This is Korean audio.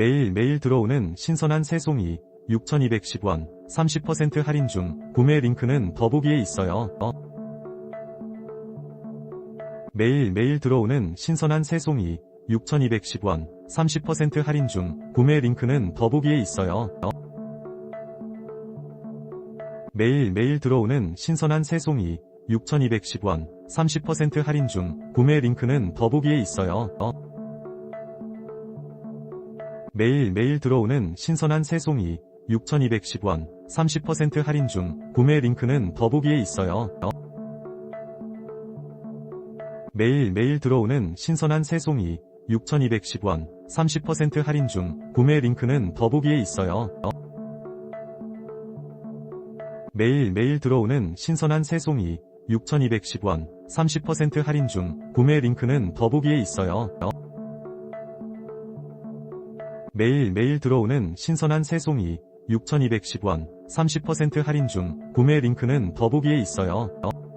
매일매일 들어오는 신선한 새송이 6,210원 30% 할인 중 구매 링크는 더보기에 있어요. 어? 매일매일 들어오는 신선한 새송이 6,210원 30% 할인 중 구매 링크는 더보기에 있어요. 어? 매일매일 들어오는 신선한 새송이 6,210원 30% 할인 중 구매 링크는 더보기에 있어요. 어? 매일매일 들어오는 신선한 새송이 6,210원 30% 할인 중 구매 링크는 더보기에 있어요. 어? 매일매일 들어오는 신선한 새송이 6,210원 30% 할인 중 구매 링크는 더보기에 있어요. 어? 매일매일 들어오는 신선한 새송이 6,210원 30% 할인 중 구매 링크는 더보기에 있어요. 어? 매일매일 들어오는 신선한 새송이 6,210원 30% 할인 중 구매 링크는 더보기에 있어요. 어?